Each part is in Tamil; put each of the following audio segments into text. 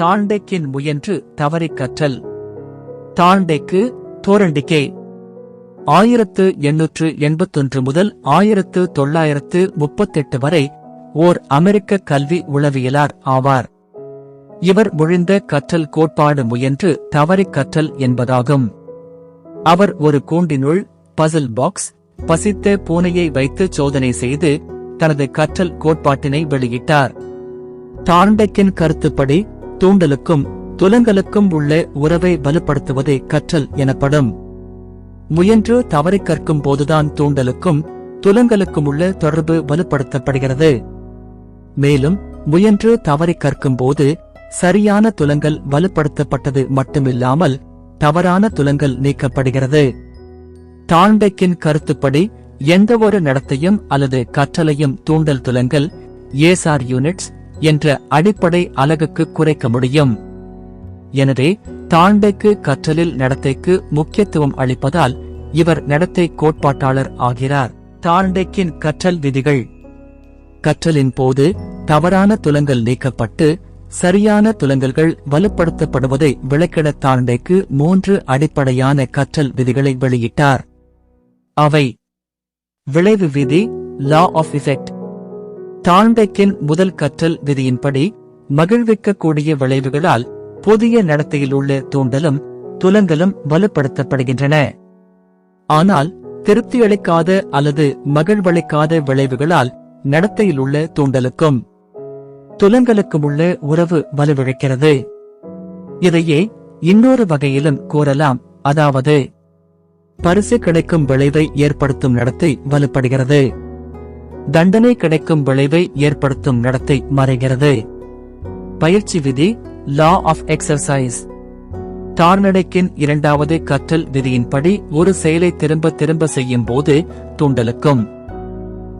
தாண்டெக்கின் முயன்று தவறிக் கற்றல். தாண்டெக்கு தோரண்டிகே ஆயிரத்து எண்ணூற்று எண்பத்தொன்று முதல் ஆயிரத்து தொள்ளாயிரத்து முப்பத்தெட்டு வரை ஓர் அமெரிக்க கல்வி உளவியலார் ஆவார். இவர் முழிந்த கற்றல் கோட்பாடு முயன்று தவறிக் கற்றல் என்பதாகும். அவர் ஒரு கூண்டினுள் பசில் பாக்ஸ் பசித்த பூனையை வைத்து சோதனை செய்து தனது கற்றல் கோட்பாட்டினை வெளியிட்டார். டார்ண்டெக்கின் கருத்துப்படி தூண்டலுக்கும் துலங்கலுக்கும் உள்ள உறவை வலுப்படுத்துவதே கற்றல் எனப்படும். முயன்று தவறி கற்கும் போதுதான் தூண்டலுக்கும் துலங்கலுக்கும் உள்ள தொடர்பு வலுப்படுத்தப்படுகிறது. மேலும் முயன்று தவறி கற்கும் போது சரியான துலங்கல் வலுப்படுத்தப்பட்டது மட்டுமில்லாமல் தவறான துலங்கல் நீக்கப்படுகிறது. டாண்டெக்கின் கருத்துப்படி எந்தவொரு நடத்தையும் அல்லது கற்றலையும் தூண்டல் துலங்கல் ஏசார் யூனிட்ஸ் என்ற அடிப்படை அலகுக்கு குறைக்க முடியும். எனவே தாண்டைக்கு கற்றலில் நடத்தைக்கு முக்கியத்துவம் அளிப்பதால் இவர் நடத்தை கோட்பாட்டாளர் ஆகிறார். தாண்டைக்கின் கற்றல் விதிகள். கற்றலின் போது தவறான துலங்கல் நீக்கப்பட்டு சரியான துலங்கல்கள் வலுப்படுத்தப்படுவதை விளக்கிட தாண்டைக்கு மூன்று அடிப்படையான கற்றல் விதிகளை வெளியிட்டார். அவை. விளைவு விதி லா ஆஃப் இஃபெக்ட் டாண்டெக்கின் முதல் கற்றல் விதியின்படி மகிழ்விக்கக்கூடிய விளைவுகளால் புதிய நடத்தையில் உள்ள தூண்டலும் துலங்கலும் வலுப்படுத்தப்படுகின்றன. ஆனால் திருப்தியளிக்காத அல்லது மகிழ்வளிக்காத விளைவுகளால் நடத்தையில் உள்ள தூண்டலுக்கும் துலங்கலுக்கும் உள்ள உறவு வலுவிழக்கிறது. இதையே இன்னொரு வகையிலும் கூறலாம். அதாவது பரிசு கிடைக்கும் விளைவை ஏற்படுத்தும் நடத்தை வலுப்படுகிறது. தண்டனை கிடைக்கும் விளைவை ஏற்படுத்தும் நடத்தை மறைகிறது. பயிற்சி விதி லா ஆஃப் எக்ஸர்சைஸ் டார்னடைக்கின் இரண்டாவது கற்றல் விதியின்படி ஒரு செயலை திரும்ப திரும்ப செய்யும் போது தூண்டலுக்கும்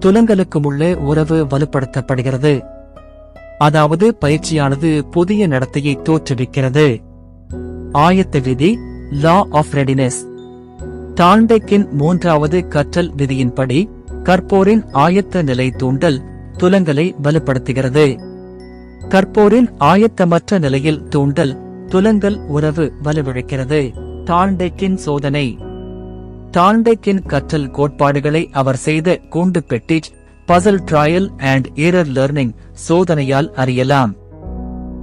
துலங்கலுக்கும் உள்ள உறவு வலுப்படுத்தப்படுகிறது. அதாவது பயிற்சியானது புதிய நடத்தையை தோற்றுவிக்கிறது. ஆயத்த விதி லா ஆஃப் ரெடினஸ் டார்ண்டெக்கின் மூன்றாவது கற்றல் விதியின்படி கற்போரின் ஆயத்த நிலை தூண்டல் துலங்கலை வலுப்படுத்துகிறது. கற்போரின் ஆயத்தமற்ற நிலையில் தூண்டல் துலங்கல் உறவு வலுவிழக்கிறது. தாண்டைக்கின் சோதனை. தாண்டைக்கின் கற்றல் கோட்பாடுகளை அவர் செய்த கூண்டு பெட்டிச் puzzle trial and error learning சோதனையால் அறியலாம்.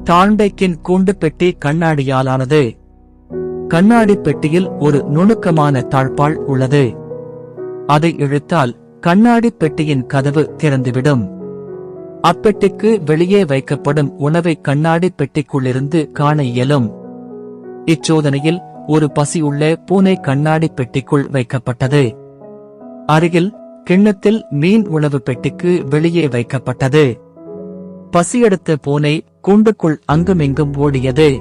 தாண்டைக்கின் கூண்டு பெட்டி கண்ணாடியாலானது. கண்ணாடி பெட்டியில் ஒரு நுணுக்கமான தாழ்பால் உள்ளது. அதை இழுத்தால் கண்ணாடி பெட்டியின் கதவு திறந்துவிடும். அப்பெட்டிக்கு வெளியே வைக்கப்படும் உணவை கண்ணாடி பெட்டிக்குள்ளிருந்து காண இயலும். இச்சோதனையில் ஒரு பசியுள்ள பூனை கண்ணாடி பெட்டிக்குள் வைக்கப்பட்டது. அருகில் கிண்ணத்தில் மீன் உணவு பெட்டிக்கு வெளியே வைக்கப்பட்டது. பசியெடுத்த பூனை கூண்டுக்குள் அங்குமிங்கும் ஓடியது.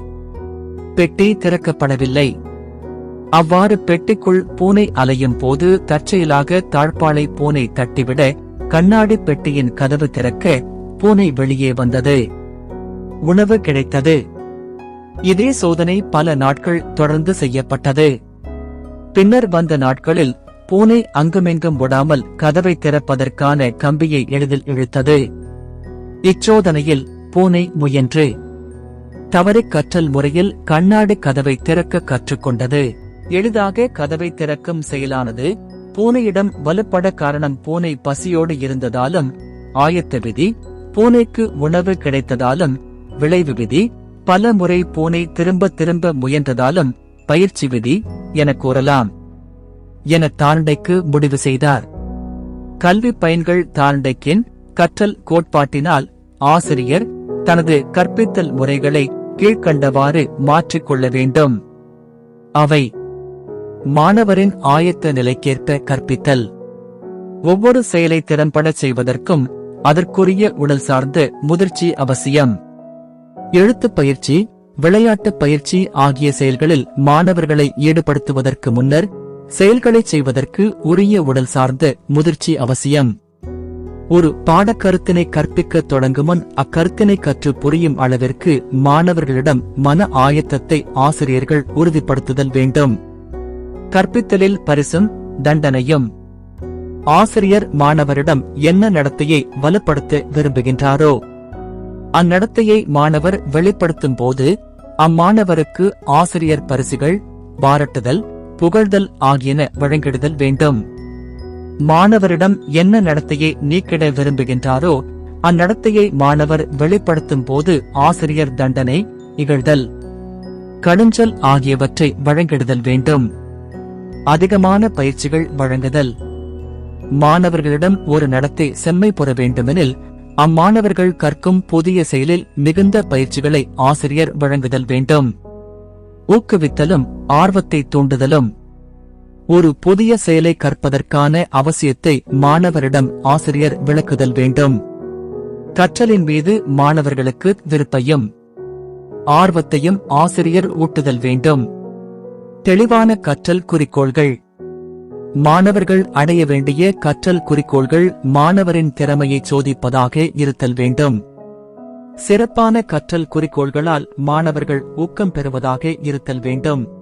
பெட்டி திறக்கப்படவில்லை. அவ்வாறு பெட்டிக்குள் பூனை அலையும் போது தற்செயலாக தாழ்பாளை பூனை தட்டிவிட கண்ணாடி பெட்டியின் கதவு திறக்க பூனை வெளியே வந்தது. உணவு கிடைத்தது. இதே சோதனை பல நாட்கள் தொடர்ந்து செய்யப்பட்டது. பின்னர் வந்த நாட்களில் பூனை அங்குமெங்கும் விடாமல் கதவை திறப்பதற்கான கம்பியை எளிதில் இழுத்தது. இச்சோதனையில் பூனை முயன்று தவறு கற்றல் முறையில் கண்ணாடி கதவை திறக்க கற்றுக்கொண்டது. எளிதாக கதவை திறக்கும் செயலானது பூனையிடம் வலுப்பட காரணம் பூனை பசியோடு இருந்ததாலும் ஆயத்த விதி பூனைக்கு உணவு கிடைத்ததாலும் விளைவு விதி பல முறை பூனை திரும்ப திரும்ப முயன்றதாலும் பயிற்சி விதி என கூறலாம். என தாண்டைக்கு முடிவு செய்தார். கல்வி பயன்கள் தாண்டைக்கின் கற்றல் கோட்பாட்டினால் ஆசிரியர் தனது கற்பித்தல் முறைகளை கீழ்க்கண்டவாறு மாற்றிக்கொள்ள வேண்டும். அவை மாணவரின் ஆயத்த நிலைக்கேற்ப கற்பித்தல். ஒவ்வொரு செயலை திறம்பட செய்வதற்கும் அதற்குரிய உடல் சார்ந்த முதிர்ச்சி அவசியம். எழுத்துப் பயிற்சி விளையாட்டுப் பயிற்சி ஆகிய செயல்களில் மாணவர்களை ஈடுபடுத்துவதற்கு முன்னர் செயல்களைச் செய்வதற்கு உரிய உடல் சார்ந்த முதிர்ச்சி அவசியம். ஒரு பாடக்கருத்தினை கற்பிக்கத் தொடங்கும் முன் அக்கருத்தினை கற்று புரியும் அளவிற்கு மாணவர்களிடம் மன ஆயத்தத்தை ஆசிரியர்கள் உறுதிப்படுத்துதல் வேண்டும். கற்பித்தலில் பரிசும் தண்டனையும். ஆசிரியர் மாணவரிடம் என்ன நடத்தையை வலுப்படுத்த விரும்புகின்றாரோ? அந்நடத்தையை மாணவர் வெளிப்படுத்தும் போது அம்மாணவருக்கு ஆசிரியர் பரிசுகள் பாராட்டுதல் புகழ்தல் ஆகியன வழங்கிடுதல் வேண்டும். மாணவரிடம் என்ன நடத்தையை நீக்கிட விரும்புகின்றாரோ அந்நடத்தையை மாணவர் வெளிப்படுத்தும் போது ஆசிரியர் தண்டனை இகழ்தல். கடுஞ்சல் ஆகியவற்றை வழங்கிடுதல் வேண்டும். அதிகமான பயிற்சிகள் வழங்குதல். மாணவர்களிடம் ஒரு நடத்தை செம்மை பெற வேண்டுமெனில் அம்மாணவர்கள் கற்கும் புதிய செயலில் மிகுந்த பயிற்சிகளை ஆசிரியர் வழங்குதல் வேண்டும். ஊக்குவித்தலும் ஆர்வத்தை தூண்டுதலும். ஒரு புதிய செயலை கற்பதற்கான அவசியத்தை மாணவரிடம் ஆசிரியர் விளக்குதல் வேண்டும். கற்றலின் மீது மாணவர்களுக்கு விருப்பையும் ஆர்வத்தையும் ஆசிரியர் ஊட்டுதல் வேண்டும். தெளிவான கற்றல் குறிக்கோள்கள். மாணவர்கள் அடைய வேண்டிய கற்றல் குறிக்கோள்கள் மாணவரின் திறமையை சோதிப்பதாக இருத்தல் வேண்டும். சிறப்பான கற்றல் குறிக்கோள்களால் மாணவர்கள் ஊக்கம் பெறுவதாக இருத்தல் வேண்டும்.